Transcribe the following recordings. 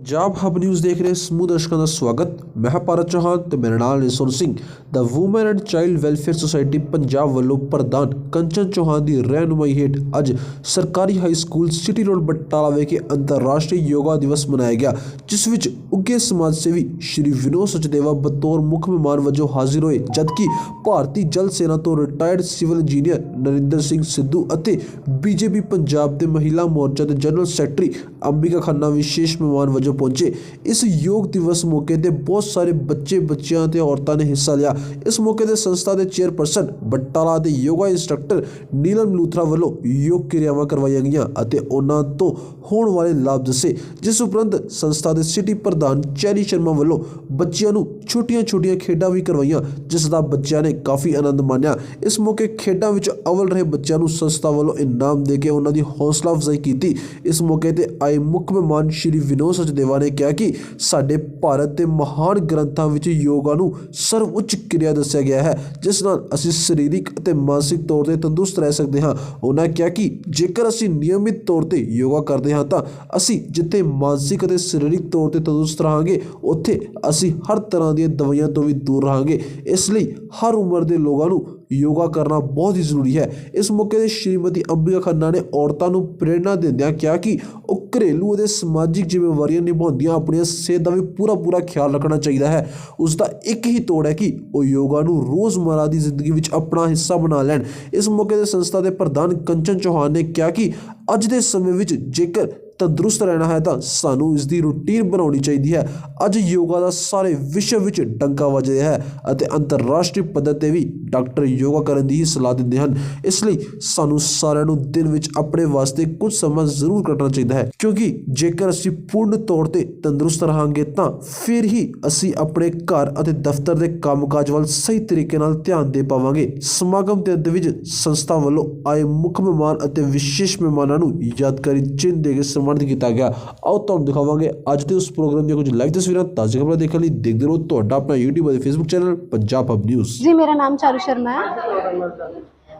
Punjab hub news ਦੇਖ ਰਹੇ ਸਮੂਹ ਦਰਸ਼ਕਾਂ ਦਾ ਸਵਾਗਤ। ਮੈਂ ਹਾਂ ਭਾਰਤ ਚੌਹਾਨ ਤੇ ਮੇਰੇ ਨਾਲ ਨੇ ਸਿੰਘ। ਦਾ woman and child welfare society Punjab ਵੱਲੋਂ ਪ੍ਰਧਾਨ ਕੰਚਨ ਚੌਹਾਨ ਦੀ ਰਹਿਨੁਮਾਈ ਹੇਠ ਅੱਜ ਸਰਕਾਰੀ high school city road Batala ਵਿਖੇ ਅੰਤਰਰਾਸ਼ਟਰੀ ਯੋਗਾ ਦਿਵਸ ਮਨਾਇਆ ਗਿਆ, ਜਿਸ ਵਿੱਚ ਉੱਘੇ ਸਮਾਜ ਸੇਵੀ ਸ਼੍ਰੀ ਵਿਨੋਦ ਸਚਦੇਵਾ ਬਤੌਰ ਮੁੱਖ ਮਹਿਮਾਨ ਵਜੋਂ ਹਾਜ਼ਰ ਹੋਏ, ਜਦਕਿ ਭਾਰਤੀ ਜਲ ਸੈਨਾ ਤੋਂ retired civil engineer Narinder Singh Sidhu ਅਤੇ ਬੀਜੇਪੀ ਪੰਜਾਬ ਦੇ ਮਹਿਲਾ ਮੋਰਚਾ ਦੇ ਜਨਰਲ ਸੈਕਟਰੀ ਅੰਬਿਕਾ ਖੰਨਾ ਵਿਸ਼ੇਸ਼ ਮਹਿਮਾਨ ਵਜੋਂ ਪਹੁੰਚੇ, ਇਸ ਯੋਗ ਦਿਵਸ ਮੌਕੇ ਤੇ ਬਹੁਤ ਸਾਰੇ ਬੱਚੇ, ਬੱਚਿਆਂ ਤੇ ਔਰਤਾਂ ਨੇ ਹਿੱਸਾ ਲਿਆ। ਇਸ ਮੌਕੇ ਤੇ ਸੰਸਥਾ ਦੇ ਚੇਅਰਪਰਸਨ ਬਟਾਲਾ ਦੇ ਯੋਗਾ ਇੰਸਟ੍ਰਕਟਰ ਨੀਲਮ ਲੂਥਰਾ ਵੱਲੋਂ ਯੋਗ ਕਿਰਿਆਵਾਂ ਕਰਵਾਈਆਂ ਗਈਆਂ ਅਤੇ ਉਹਨਾਂ ਤੋਂ ਹੋਣ ਵਾਲੇ ਲਾਭ ਦੱਸੇ, ਜਿਸ ਉਪਰੰਤ ਸੰਸਥਾ ਦੇ ਸਿਟੀ ਪ੍ਰਧਾਨ ਚੈਰੀ ਸ਼ਰਮਾ ਵੱਲੋਂ ਬੱਚਿਆਂ ਨੂੰ ਛੋਟੀਆਂ-ਛੋਟੀਆਂ ਖੇਡਾਂ ਵੀ ਕਰਵਾਈਆਂ, ਜਿਸ ਦਾ ਬੱਚਿਆਂ ਨੇ ਕਾਫੀ ਆਨੰਦ ਮਾਣਿਆ। ਇਸ ਮੌਕੇ ਖੇਡਾਂ ਵਿੱਚ ਅਵਲ ਰਹੇ ਬੱਚਿਆਂ ਨੂੰ ਸੰਸਥਾ ਵੱਲੋਂ ਇਨਾਮ ਦੇ ਕੇ ਉਹਨਾਂ ਦੀ ਹੌਸਲਾ ਅਫਜ਼ਾਈ ਕੀਤੀ। ਇਸ ਮੌਕੇ ਤੇ ਆਏ ਮੁੱਖ ਮਹਿਮਾਨ ਸ਼੍ਰੀ ਵਿਨੋਦ ਸਚਦੇਵਾ ਨੇ ਕਿਹਾ ਕਿ ਸਾਡੇ ਭਾਰਤ ਦੇ ਮਹਾਨ ਗ੍ਰੰਥਾਂ ਵਿੱਚ ਯੋਗਾ ਨੂੰ ਸਰਵਉੱਚ ਕਿਰਿਆ ਦੱਸਿਆ ਗਿਆ ਹੈ, ਜਿਸ ਨਾਲ ਅਸੀਂ ਸਰੀਰਕ ਅਤੇ ਮਾਨਸਿਕ ਤੌਰ ਤੇ ਤੰਦਰੁਸਤ ਰਹਿ ਸਕਦੇ ਹਾਂ। ਉਹਨਾਂ ਕਿਹਾ ਕਿ ਜੇਕਰ ਅਸੀਂ ਨਿਯਮਿਤ ਤੌਰ ਤੇ ਯੋਗਾ ਕਰਦੇ ਹਾਂ ਤਾਂ ਅਸੀਂ ਜਿੱਥੇ ਮਾਨਸਿਕ ਅਤੇ ਸਰੀਰਕ ਤੌਰ ਤੇ ਤੰਦਰੁਸਤ ਰਹਾਂਗੇ, ਉੱਥੇ ਅਸੀਂ ਹਰ ਤਰ੍ਹਾਂ ਦੀਆਂ ਦਵਾਈਆਂ ਤੋਂ ਵੀ ਦੂਰ ਰਹਾਂਗੇ। ਇਸ ਲਈ ਹਰ ਉਮਰ ਦੇ ਲੋਕਾਂ ਨੂੰ ਯੋਗਾ ਕਰਨਾ ਬਹੁਤ ਹੀ ਜ਼ਰੂਰੀ ਹੈ। ਇਸ ਮੌਕੇ ਤੇ ਸ਼੍ਰੀਮਤੀ ਅੰਬਿਕਾ ਖੰਨਾ ਨੇ ਔਰਤਾਂ ਨੂੰ ਪ੍ਰੇਰਣਾ ਦਿੰਦਿਆਂ ਕਿਹਾ ਕਿ ਉਹ ਘਰੇਲੂ ਅਤੇ ਸਮਾਜਿਕ ਜ਼ਿੰਮੇਵਾਰੀਆਂ ਨਿਭਾਉਂਦੀਆਂ ਆਪਣੀਆਂ ਸਿਹਤ ਦਾ ਵੀ ਪੂਰਾ ਪੂਰਾ ਖਿਆਲ ਰੱਖਣਾ ਚਾਹੀਦਾ ਹੈ। ਉਸ ਦਾ ਇੱਕ ਹੀ ਤੋੜ ਹੈ ਕਿ ਉਹ ਯੋਗਾ ਨੂੰ ਰੋਜ਼ਮਰਾ ਦੀ ਜ਼ਿੰਦਗੀ ਵਿੱਚ ਆਪਣਾ ਹਿੱਸਾ ਬਣਾ ਲੈਣ। ਇਸ ਮੌਕੇ ਤੇ ਸੰਸਥਾ ਦੇ ਪ੍ਰਧਾਨ ਕੰਚਨ ਚੌਹਾਨ ਨੇ ਕਿਹਾ ਕਿ ਅੱਜ ਦੇ ਸਮੇਂ ਵਿੱਚ ਜੇਕਰ ਤੰਦਰੁਸਤ ਰਹਿਣਾ ਹੈ ਤਾਂ ਸਾਨੂੰ ਇਸ ਦੀ ਰੁਟੀਨ ਬਣਾਉਣੀ ਚਾਹੀਦੀ ਹੈ। ਅੱਜ ਯੋਗਾ ਦਾ ਸਾਰੇ ਵਿਸ਼ਵ ਵਿੱਚ ਡੰਕਾ ਵੱਜ ਰਿਹਾ ਹੈ ਅਤੇ ਅੰਤਰਰਾਸ਼ਟਰੀ ਪੱਧਰ ਤੇ ਵੀ ਡਾਕਟਰ ਯੋਗਾ ਕਰਨ ਦੀ ਹੀ ਸਲਾਹ ਦਿੰਦੇ ਹਨ। ਇਸ ਲਈ ਸਾਨੂੰ ਸਾਰਿਆਂ ਨੂੰ ਦਿਨ ਵਿੱਚ ਆਪਣੇ ਵਾਸਤੇ ਕੁਝ ਸਮਾਂ ਜ਼ਰੂਰ ਕੱਢਣਾ ਚਾਹੀਦਾ ਹੈ। ਕਿਉਂਕਿ ਜੇਕਰ ਅਸੀਂ ਪੂਰਨ ਤੌਰ ਤੇ ਤੰਦਰੁਸਤ ਰਹਾਂਗੇ ਤਾਂ ਫਿਰ ਹੀ ਅਸੀਂ ਆਪਣੇ ਘਰ ਅਤੇ ਦਫ਼ਤਰ ਦੇ ਕੰਮਕਾਜ ਵੱਲ ਸਹੀ ਤਰੀਕੇ ਨਾਲ ਧਿਆਨ ਦੇ ਪਾਵਾਂਗੇ। ਸਮਾਗਮ ਦੇ ਅੰਤ ਵਿੱਚ ਸੰਸਥਾ ਵੱਲੋਂ ਆਏ ਮੁੱਖ ਮਹਿਮਾਨ ਅਤੇ ਵਿਸ਼ੇਸ਼ ਮਹਿਮਾਨਾਂ ਨੂੰ ਯਾਦਗਾਰੀ ਚਿੰਨ੍ਹ ਦੇ ਕੇ ਸਨਮਾਨਿਤ ਕੀਤਾ ਗਿਆ। ਆਓ ਤੁਹਾਨੂੰ ਦਿਖਾਵਾਂਗੇ ਅੱਜ ਦੇ ਉਸ ਪ੍ਰੋਗਰਾਮ ਦੀਆਂ ਕੁਝ ਲਾਈਵ ਤਸਵੀਰਾਂ। ਤਾਜ਼ੀ ਖਬਰਾਂ ਦੇਖਣ ਲਈ ਦੇਖਦੇ ਰਹੋ ਤੁਹਾਡਾ ਆਪਣਾ YouTube ਅਤੇ Facebook channel Punjab hub news ਜੀ, ਮੇਰਾ ਨਾਮ ਚਾਰੂ ਸ਼ਰਮਾ ਹੈ।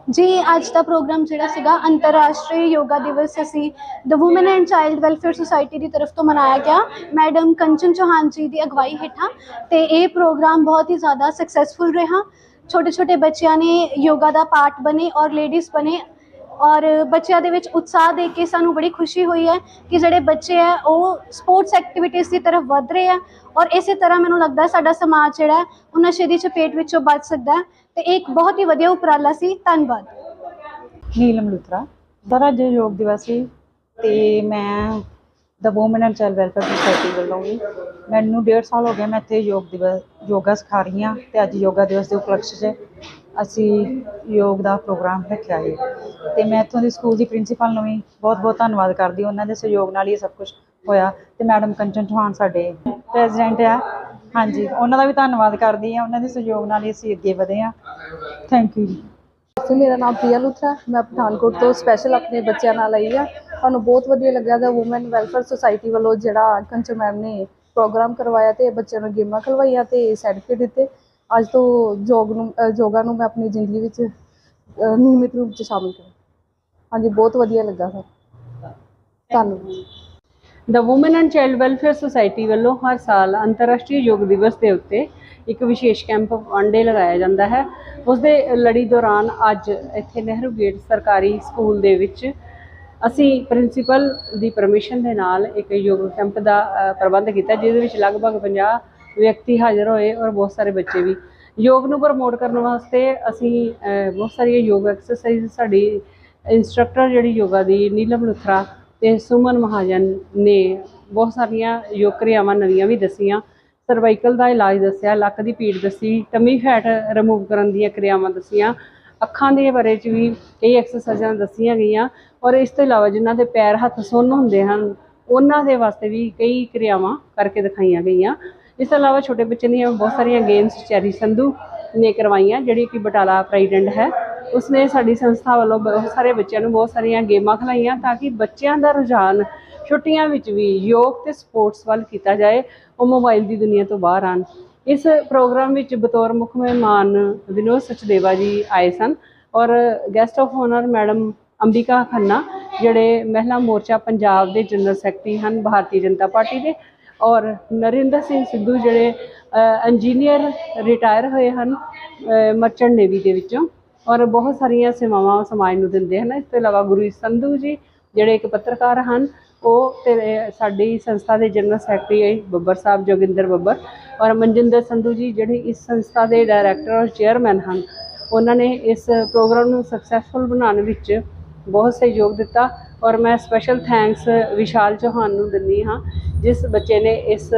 ਜੀ, ਅੱਜ ਦਾ ਪ੍ਰੋਗਰਾਮ ਜਿਹੜਾ ਸੀਗਾ, ਅੰਤਰਰਾਸ਼ਟਰੀ ਯੋਗਾ ਦਿਵਸ ਅਸੀਂ the woman and child welfare society ਦੀ ਤਰਫ ਤੋਂ ਮਨਾਇਆ ਗਿਆ। ਮੈਡਮ ਕੰਚਨ ਚੌਹਾਨ ਜੀ ਦੀ ਅਗਵਾਈ ਹੇਠਾਂ ਤੇ ਇਹ ਪ੍ਰੋਗਰਾਮ ਬਹੁਤ ਹੀ ਜ਼ਿਆਦਾ ਸਕਸੈਸਫੁਲ ਰਿਹਾ। ਛੋਟੇ ਛੋਟੇ ਬੱਚਿਆਂ ਨੇ ਯੋਗਾ ਦਾ ਪਾਰਟ ਬਣੇ ਔਰ ਲੇਡੀਜ਼ ਬਣੇ। ਔਰ ਬੱਚਿਆਂ ਦੇ ਵਿੱਚ ਉਤਸ਼ਾਹ ਦੇਖ ਕੇ ਸਾਨੂੰ ਬੜੀ ਖੁਸ਼ੀ ਹੋਈ ਹੈ ਕਿ ਜਿਹੜੇ ਬੱਚੇ ਹੈ, ਉਹ ਸਪੋਰਟਸ ਐਕਟੀਵਿਟੀਜ਼ ਦੀ ਤਰਫ ਵਧ ਰਹੇ ਆ ਔਰ ਇਸੇ ਤਰ੍ਹਾਂ ਮੈਨੂੰ ਲੱਗਦਾ ਸਾਡਾ ਸਮਾਜ ਜਿਹੜਾ ਉਹ ਨਸ਼ੇ ਦੀ ਚਪੇਟ ਵਿੱਚੋਂ ਬਚ ਸਕਦਾ ਹੈ ਤੇ ਇਹ ਇੱਕ ਬਹੁਤ ਹੀ ਵਧੀਆ ਉਪਰਾਲਾ ਸੀ। ਧੰਨਵਾਦ। ਨੀਲਮ ਲੁਥਰਾ, ਸਰ ਅੱਜ ਯੋਗ ਦਿਵਸ ਸੀ ਤੇ ਮੈਂ the woman and child welfare society ਵੱਲੋਂ ਵੀ ਮੈਨੂੰ ਡੇਢ ਸਾਲ ਹੋ ਗਏ ਮੈਂ ਇੱਥੇ ਯੋਗ ਦਿਵਸ, ਯੋਗਾ ਸਿਖਾ ਰਹੀ ਹਾਂ ਤੇ ਅੱਜ ਯੋਗਾ ਦਿਵਸ ਦੇ ਉਪਲਕਸ਼ 'ਚ ਅਸੀਂ ਯੋਗ ਦਾ ਪ੍ਰੋਗਰਾਮ ਰੱਖਿਆ ਹੈ। ਤੇ ਮੈਂ ਇੱਥੋਂ ਦੇ ਸਕੂਲ ਦੀ ਪ੍ਰਿੰਸੀਪਲ ਨੂੰ ਵੀ ਬਹੁਤ ਬਹੁਤ ਧੰਨਵਾਦ ਕਰਦੀ ਉਹਨਾਂ ਦੇ ਸਹਿਯੋਗ ਨਾਲ ਹੀ ਸਭ ਕੁਝ ਹੋਇਆ ਤੇ ਮੈਡਮ ਕੰਚਨ ਚੌਹਾਨ ਸਾਡੇ ਪ੍ਰੈਜ਼ੀਡੈਂਟ ਆ। ਹਾਂਜੀ, ਉਹਨਾਂ ਦਾ ਵੀ ਧੰਨਵਾਦ ਕਰਦੀ ਹਾਂ। ਉਹਨਾਂ ਦੇ ਸਹਿਯੋਗ ਨਾਲ ਹੀ ਅਸੀਂ ਅੱਗੇ ਵਧੇ ਹਾਂ। ਥੈਂਕ ਯੂ ਜੀ। ਸੋ ਮੇਰਾ ਨਾਮ ਪ੍ਰਿਆ ਲੁਥਰਾ। ਮੈਂ ਪਠਾਨਕੋਟ ਤੋਂ ਸਪੈਸ਼ਲ ਆਪਣੇ ਬੱਚਿਆਂ ਨਾਲ ਆਈ ਆ ਸਾਨੂੰ ਬਹੁਤ ਵਧੀਆ ਲੱਗਿਆ ਦਾ ਔਮਨ ਵੈਲਫੇਅਰ ਸੁਸਾਇਟੀ ਵੱਲੋਂ ਜਿਹੜਾ ਕੰਚਨ ਮੈਮ ਨੇ ਪ੍ਰੋਗਰਾਮ ਕਰਵਾਇਆ ਤੇ ਬੱਚਿਆਂ ਨੂੰ ਗੇਮਾਂ ਖਲਵਾਈਆਂ ਤੇ ਸਰਟੀਫਿਕੇਟ ਦਿੱਤੇ। ਅੱਜ ਤੋਂ ਯੋਗ ਨੂੰ ਯੋਗਾ ਨੂੰ ਮੈਂ ਆਪਣੀ ਜ਼ਿੰਦਗੀ ਵਿੱਚ ਅ, ਨਿਯਮਿਤ ਰੂਪ 'ਚ ਸ਼ਾਮਿਲ ਕਰਾਂ। ਹਾਂਜੀ ਬਹੁਤ ਵਧੀਆ ਲੱਗਾ ਸਰ। ਧੰਨਵਾਦ। The woman and child welfare society ਵੱਲੋਂ ਹਰ ਸਾਲ ਅੰਤਰਰਾਸ਼ਟਰੀ ਯੋਗ ਦਿਵਸ ਦੇ ਉੱਤੇ ਇੱਕ ਵਿਸ਼ੇਸ਼ ਕੈਂਪ ਵਨ ਲਗਾਇਆ ਜਾਂਦਾ ਹੈ। ਉਸ ਦੇ ਲੜੀ ਦੌਰਾਨ ਅੱਜ ਇੱਥੇ ਨਹਿਰੂ ਗੇਟ ਸਰਕਾਰੀ ਸਕੂਲ ਦੇ ਵਿੱਚ ਅਸੀਂ ਪ੍ਰਿੰਸੀਪਲ ਦੀ ਪਰਮਿਸ਼ਨ ਦੇ ਨਾਲ ਇੱਕ ਯੋਗ ਕੈਂਪ ਦਾ ਅ, ਪ੍ਰਬੰਧ ਕੀਤਾ ਜਿਹਦੇ ਵਿੱਚ ਲਗਭਗ 50 ਵਿਅਕਤੀ ਹਾਜ਼ਰ ਹੋਏ ਔਰ ਬਹੁਤ ਸਾਰੇ ਬੱਚੇ ਵੀ ਯੋਗ ਨੂੰ ਪ੍ਰਮੋਟ ਕਰਨ ਵਾਸਤੇ ਅਸੀਂ ਬਹੁਤ ਸਾਰੀਆਂ ਯੋਗ ਐਕਸਰਸਾਈਜ਼ ਸਾਡੀ ਇੰਸਟ੍ਰਕਟਰ ਜਿਹੜੀ ਯੋਗਾ ਦੀ ਨੀਲਮ ਲੁਥਰਾ ਤੇ ਸੁਮਨ ਮਹਾਜਨ ਨੇ ਬਹੁਤ ਸਾਰੀਆਂ ਯੋਗ ਕਿਰਿਆਵਾਂ ਨਵੀਆਂ ਵੀ ਦੱਸੀਆਂ। ਸਰਵਾਈਕਲ ਦਾ ਇਲਾਜ ਦੱਸਿਆ, ਲੱਕ ਦੀ ਪੀੜ ਦੱਸੀ ਟਮੀ ਫੈਟ ਰਿਮੂਵ ਕਰਨ ਦੀਆਂ ਕਿਰਿਆਵਾਂ ਦੱਸੀਆਂ। ਅੱਖਾਂ ਦੇ ਬਾਰੇ ਚ ਵੀ ਕਈ ਐਕਸਰਸਾਈਜ਼ਾਂ ਦੱਸੀਆਂ ਗਈਆਂ ਔਰ ਇਸ ਤੋਂ ਇਲਾਵਾ ਜਿਨ੍ਹਾਂ ਦੇ ਪੈਰ ਹੱਥ ਸੁੰਨ ਹੁੰਦੇ ਹਨ, ਉਹਨਾਂ ਦੇ ਵਾਸਤੇ ਵੀ ਕਈ ਕਿਰਿਆਵਾਂ ਕਰਕੇ ਦਿਖਾਈਆਂ ਗਈਆਂ। ਇਸ ਤੋਂ ਇਲਾਵਾ ਛੋਟੇ ਬੱਚਿਆਂ ਦੀਆਂ ਬਹੁਤ ਸਾਰੀਆਂ ਗੇਮਸ ਚੈਰੀ ਸੰਧੂ ਨੇ ਕਰਵਾਈਆਂ, ਜਿਹੜੀ ਕਿ ਬਟਾਲਾ ਪ੍ਰੈਜ਼ੀਡੈਂਟ ਹੈ। ਉਸਨੇ ਸਾਡੀ ਸੰਸਥਾ ਵੱਲੋਂ ਬਹੁਤ ਸਾਰੇ ਬੱਚਿਆਂ ਨੂੰ ਬਹੁਤ ਸਾਰੀਆਂ ਗੇਮਾਂ ਖਿਲਾਈਆਂ ਤਾਂ ਕਿ ਬੱਚਿਆਂ ਦਾ ਰੁਝਾਨ ਛੁੱਟੀਆਂ ਵਿੱਚ ਵੀ ਯੋਗ ਤੇ ਸਪੋਰਟਸ ਵੱਲ ਕੀਤਾ ਜਾਏ, ਉਹ ਮੋਬਾਈਲ ਦੀ ਦੁਨੀਆ ਤੋਂ ਬਾਹਰ ਆਣ ਇਸ ਪ੍ਰੋਗਰਾਮ ਵਿੱਚ ਬਤੌਰ ਮੁੱਖ ਮਹਿਮਾਨ ਵਿਨੋਦ ਸਚਦੇਵਾ ਜੀ ਆਏ ਸਨ ਔਰ guest of honour madam Ambika Khanna, ਜਿਹੜੇ ਮਹਿਲਾ ਮੋਰਚਾ ਪੰਜਾਬ ਦੇ ਜਨਰਲ ਸੈਕਟਰੀ ਹਨ, ਭਾਰਤੀ ਜਨਤਾ ਪਾਰਟੀ ਦੇ ਔਰ ਨਰਿੰਦਰ ਸਿੰਘ ਸਿੱਧੂ ਜਿਹੜੇ ਇੰਜੀਨੀਅਰ ਰਿਟਾਇਰ ਹੋਏ ਹਨ ਮਰਚੈਂਟ ਨੇਵੀ ਦੇ ਵਿੱਚੋਂ। ਔਰ ਬਹੁਤ ਸਾਰੀਆਂ ਸੇਵਾਵਾਂ ਸਮਾਜ ਨੂੰ ਦਿੰਦੇ ਹਨ। ਇਸ ਤੋਂ ਇਲਾਵਾ ਗੁਰੂ ਸੰਧੂ ਜੀ ਜਿਹੜੇ ਇੱਕ ਪੱਤਰਕਾਰ ਹਨ, ਉਹ ਤੇ ਸਾਡੀ ਸੰਸਥਾ ਦੇ ਜਨਰਲ ਸੈਕਟਰੀ ਬੱਬਰ ਸਾਹਿਬ ਜੋਗਿੰਦਰ ਬੱਬਰ ਔਰ ਮਨਜਿੰਦਰ ਸੰਧੂ ਜੀ ਜਿਹੜੇ ਇਸ ਸੰਸਥਾ ਦੇ ਡਾਇਰੈਕਟਰ ਔਰ ਚੇਅਰਮੈਨ ਹਨ, ਉਹਨਾਂ ਨੇ ਇਸ ਪ੍ਰੋਗਰਾਮ ਨੂੰ ਸਕਸੈਸਫੁਲ ਬਣਾਉਣ ਵਿੱਚ ਬਹੁਤ ਸਹਿਯੋਗ ਦਿੱਤਾ। ਔਰ ਮੈਂ ਸਪੈਸ਼ਲ ਥੈਂਕਸ ਵਿਸ਼ਾਲ ਚੌਹਾਨ ਨੂੰ ਦਿੰਦੀ ਹਾਂ, ਜਿਸ ਬੱਚੇ ਨੇ ਇਸ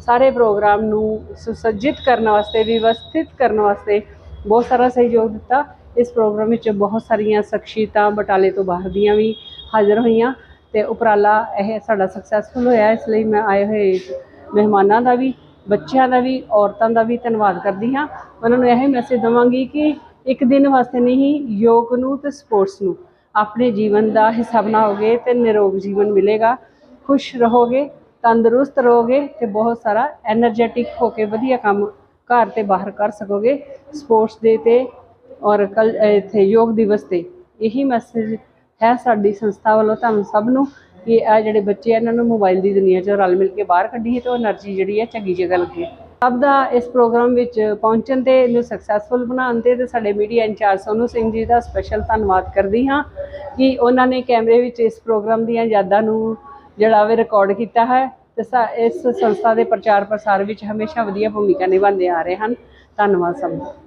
ਸਾਰੇ ਪ੍ਰੋਗਰਾਮ ਨੂੰ ਸੁਸੱਜਿਤ ਕਰਨ ਵਾਸਤੇ, ਵਿਵਸਥਿਤ ਕਰਨ ਵਾਸਤੇ ਬਹੁਤ ਸਾਰਾ ਸਹਿਯੋਗ ਦਿੱਤਾ। ਇਸ ਪ੍ਰੋਗਰਾਮ ਵਿੱਚ ਬਹੁਤ ਸਾਰੀਆਂ ਸ਼ਖਸੀਅਤਾਂ ਬਟਾਲੇ ਤੋਂ ਬਾਹਰ ਦੀਆਂ ਵੀ ਹਾਜ਼ਰ ਹੋਈਆਂ ਤੇ ਉਪਰਾਲਾ ਇਹ ਸਾਡਾ ਸਕਸੈਸਫੁਲ ਹੋਇਆ। ਇਸ ਲਈ ਮੈਂ ਆਏ ਹੋਏ ਮਹਿਮਾਨਾਂ ਦਾ ਵੀ, ਬੱਚਿਆਂ ਦਾ ਵੀ, ਔਰਤਾਂ ਦਾ ਵੀ ਧੰਨਵਾਦ ਕਰਦੀ ਹਾਂ। ਉਹਨਾਂ ਨੂੰ ਇਹ ਮੈਸੇਜ ਦਵਾਂਗੀ ਕਿ ਇੱਕ ਦਿਨ ਵਾਸਤੇ ਨਹੀਂ, ਯੋਗ ਨੂੰ ਤੇ ਸਪੋਰਟਸ ਨੂੰ। ਆਪਣੇ ਜੀਵਨ ਦਾ ਹਿੱਸਾ ਬਣਾਓਗੇ ਤੇ ਨਿਰੋਗ ਜੀਵਨ ਮਿਲੇਗਾ। ਖੁਸ਼ ਰਹੋਗੇ, ਤੰਦਰੁਸਤ ਰਹੋਗੇ ਤੇ ਬਹੁਤ ਸਾਰਾ એનર્ਜੈਟਿਕ ਹੋ ਕੇ ਵਧੀਆ ਕੰਮ ਘਰ ਤੇ ਬਾਹਰ ਕਰ ਸਕੋਗੇ। ਸਪੋਰਟਸ ਦੇ ਤੇ ਔਰ ਕੱਲ ਇੱਥੇ ਯੋਗ ਦਿਵਸ ਤੇ ਇਹੀ ਮੈਸੇਜ ਹੈ ਸਾਡੀ ਸੰਸਥਾ ਵੱਲੋਂ ਤੁਹਾਨੂੰ ਸਭ ਨੂੰ ਕਿ ਆ ਜਿਹੜੇ ਬੱਚੇ ਆ, ਇਹਨਾਂ ਨੂੰ ਮੋਬਾਈਲ ਦੀ ਦੁਨੀਆ 'ਚੋਂ ਰਲ ਮਿਲ ਕੇ ਬਾਹਰ ਕੱਢੀਏ ਤੇ ਉਹ એનર્ਜੀ ਜਿਹੜੀ ਹੈ ਚੰਗੀ ਜਗ੍ਹਾ ਲੱਗੇ। ਸਭ ਦਾ ਇਸ ਪ੍ਰੋਗਰਾਮ ਵਿੱਚ ਪਹੁੰਚਣ ਤੇ ਇਹਨੂੰ ਸਕਸੈਸਫੁਲ ਬਣਾਉਣ ਤੇ ਤੇ ਸਾਡੇ ਮੀਡੀਆ ਇੰਚਾਰਜ ਸੋਨੂ ਸਿੰਘ ਜੀ ਦਾ ਸਪੈਸ਼ਲ ਧੰਨਵਾਦ ਕਰਦੀ ਹਾਂ ਕਿ ਉਹਨਾਂ ਨੇ ਕੈਮਰੇ ਵਿੱਚ ਇਸ ਪ੍ਰੋਗਰਾਮ ਦੀਆਂ ਯਾਦਾਂ ਨੂੰ ਜਿਹੜਾ ਵੇ ਰਿਕਾਰਡ ਕੀਤਾ ਹੈ ਤੇ ਇਸ ਸੰਸਥਾ ਦੇ ਪ੍ਰਚਾਰ ਪ੍ਰਸਾਰ ਵਿੱਚ ਹਮੇਸ਼ਾ ਵਧੀਆ ਭੂਮਿਕਾ ਨਿਭਾਉਂਦੇ ਆ ਰਹੇ ਹਨ। ਧੰਨਵਾਦ ਸਭ ਦਾ।